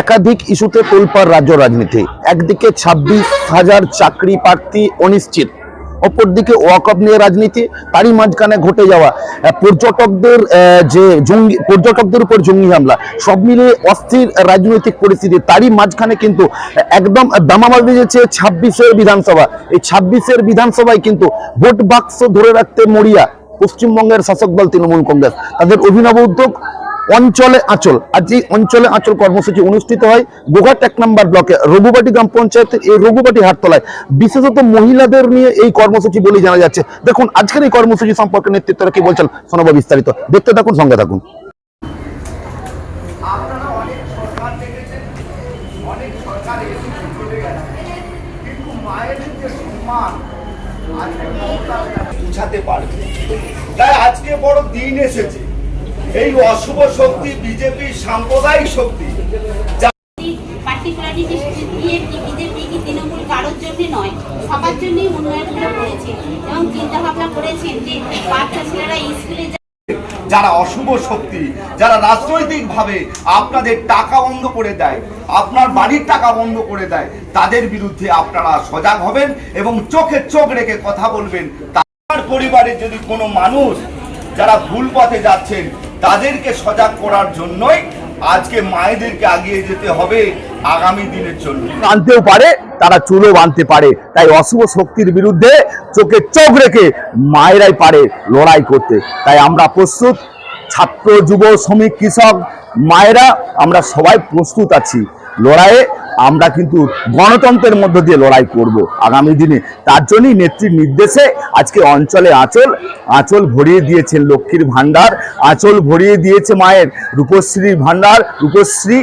একাধিক ইস্যুতে তোলপাড় রাজ্য রাজনীতি। একদিকে ছাব্বিশ হাজার চাকরি প্রার্থী অনিশ্চিত, অপরদিকে ওয়াকআপ নিয়ে রাজনীতি, তারই মাঝখানে ঘটে যাওয়া। পর্যটকদের যে জঙ্গি, পর্যটকদের উপর জঙ্গি হামলা, সব মিলিয়ে অস্থির রাজনৈতিক পরিস্থিতি, তারই মাঝখানে কিন্তু একদম দামামা বেজেছে ছাব্বিশের বিধানসভা। এই ছাব্বিশের বিধানসভায় কিন্তু ভোট বাক্স ধরে রাখতে মরিয়া পশ্চিমবঙ্গের শাসক দল তৃণমূল কংগ্রেস। তাদের অভিনব উদ্যোগ অঞ্চলে আঁচল। আজ এই অঞ্চলে আঁচল কর্মসূচি অনুষ্ঠিত হয়। গোঘাট এক নম্বর ব্লকে রঘুবাটি গ্রাম পঞ্চায়েতের এই রঘুবাটি হাটতলায়। বিশেষত মহিলাদের নিয়ে এই কর্মসূচি বলে জানা যাচ্ছে। দেখুন, আজকের এই কর্মসূচি সম্পর্কে নেতৃত্বরা কি বলছেন শোনাবো বিস্তারিত। দেখতে থাকুন, সঙ্গে থাকুন। যে তাই আজকে বড় দিন এসেছে। এই অশুভ শক্তি বিজেপি সাম্প্রদায়িক শক্তি পার্টিকুলারলি যে বিএনপি বিজেপি কি তৃণমূল কারোর জন্য নয় সবার জন্যই উন্নয়নগুলো করেছে এবং চিন্তা ভাবনা করেছেন যে বাচ্চা ছেলেরা স্কুলে যারা অশুভ শক্তি যারা রাজনৈতিকভাবে আপনাদের টাকা বন্ধ করে দেয় আপনার বাড়ির টাকা বন্ধ করে দেয় তাদের বিরুদ্ধে আপনারা সজাগ হবেন এবং চোখে চোখ রেখে কথা বলবেন। তার পরিবারের যদি কোনো মানুষ যারা ভুল পথে যাচ্ছেন তাদেরকে সজাগ করার জন্যই আজকে মায়েদেরকে আগিয়ে যেতে হবে আগামী দিনের জন্য। আনতেও পারে, তারা চুলও বাঁধতে পারে। তাই অশুভ শক্তির বিরুদ্ধে চোখে চোখ রেখে মায়েরাই পারে লড়াই করতে। তাই আমরা প্রস্তুত, ছাত্র, যুব, শ্রমিক, কৃষক, মায়েরা, আমরা সবাই প্রস্তুত আছি। লড়াইয়ে আমরা কিন্তু গণতন্ত্রের মধ্য দিয়ে লড়াই করব আগামী দিনে। তার জন্যই নেত্রীর নির্দেশে আজকে অঞ্চলে আঁচল আঁচল ভরিয়ে দিয়েছেন লক্ষ্মীর ভাণ্ডার, আঁচল ভরিয়ে দিয়েছে মায়ের রূপশ্রীর ভাণ্ডার, রূপশ্রী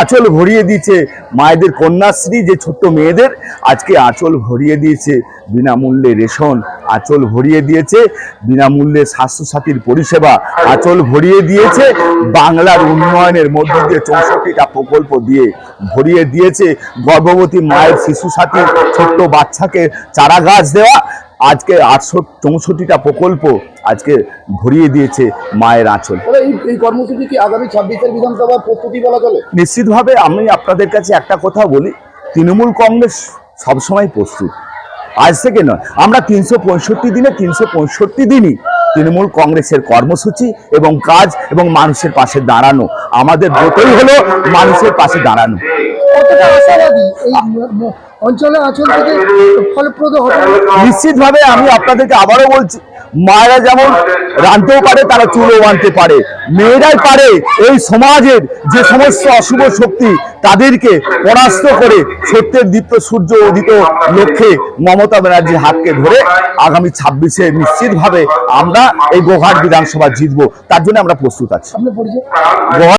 আঁচল ভরিয়ে দিয়েছে মায়েদের কন্যাশ্রী, যে ছোট্ট মেয়েদের, আজকে আঁচল ভরিয়ে দিয়েছে বিনামূল্যে রেশন আঁচল ভরিয়ে দিয়েছে বিনামূল্যে স্বাস্থ্যসাথীর পরিষেবা আঁচল ভরিয়ে দিয়েছে বাংলার উন্নয়নের মধ্য দিয়ে চৌষট্টিটা প্রকল্প দিয়ে ভরিয়ে দিয়েছে গর্ভবতী মায়ের শিশু সাথীর ছোট্ট বাচ্চাকে চারা গাছ দেওয়া আজকে আটশো চৌষট্টিটা প্রকল্প আজকে ভরিয়ে দিয়েছে মায়ের আঁচল। এই এই কর্মসূচি কি আগামী ছাব্বিশের বিধানসভার প্রস্তুতি বলা চলে? নিশ্চিতভাবে আমি আপনাদের কাছে একটা কথা বলি তৃণমূল কংগ্রেস সবসময় প্রস্তুত। আজ থেকে নয় আমরা তিনশো পঁয়ষট্টি দিনে তিনশো পঁয়ষট্টি দিনই তৃণমূল কংগ্রেসের কর্মসূচি এবং কাজ এবং মানুষের পাশে দাঁড়ানো। আমাদের ব্রতই হলো মানুষের পাশে দাঁড়ানো। অঞ্চলে আঁচল থেকে ফলপ্রদ হবে। নিশ্চিতভাবে আমি আপনাদেরকে আবারও বলছি মায়েরা যেমন রাঁধতেও পারে তারা চুলো বাঁধতে পারে। মেয়েরাই পারে এই সমাজের যে সমস্ত অশুভ শক্তি তাদেরকে পরাস্ত করে সত্যের দীপ্ত সূর্য উদিত লক্ষ্যে মমতা ব্যানার্জির হাতকে ধরে আগামী ছাব্বিশে নিশ্চিতভাবে আমরা এই গোঘাট বিধানসভা জিতবো। তার জন্য আমরা প্রস্তুত আছি।